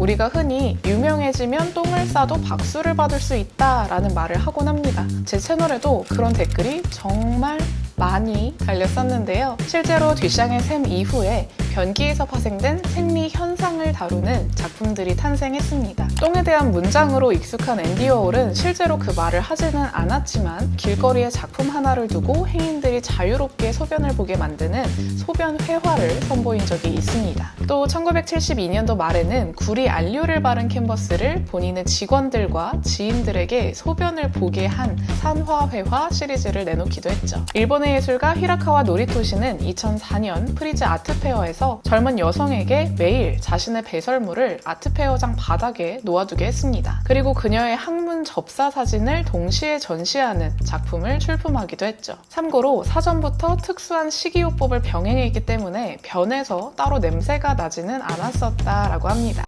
우리가 흔히 유명해지면 똥을 싸도 박수를 받을 수 있다라는 말을 하곤 합니다. 제 채널에도 그런 댓글이 정말 많이 달렸었는데요. 실제로 뒷샹의 샘 이후에 변기에서 파생된 생리 현상을 다루는 작품들이 탄생했습니다. 똥에 대한 문장으로 익숙한 앤디 워홀은 실제로 그 말을 하지는 않았지만 길거리에 작품 하나를 두고 행인들이 자유롭게 소변을 보게 만드는 소변 회화를 선보인 적이 있습니다. 또 1972년도 말에는 구리 안료를 바른 캔버스를 본인의 직원들과 지인들에게 소변을 보게 한 산화 회화 시리즈를 내놓기도 했죠. 일본의 예술가 히라카와 노리토시는 2004년 프리즈 아트페어에서 젊은 여성에게 매일 자신의 배설물을 아트페어장 바닥에 놓아두게 했습니다. 그리고 그녀의 학문 접사 사진을 동시에 전시하는 작품을 출품하기도 했죠. 참고로 사전부터 특수한 식이요법을 병행했기 때문에 변에서 따로 냄새가 나지는 않았었다라고 합니다.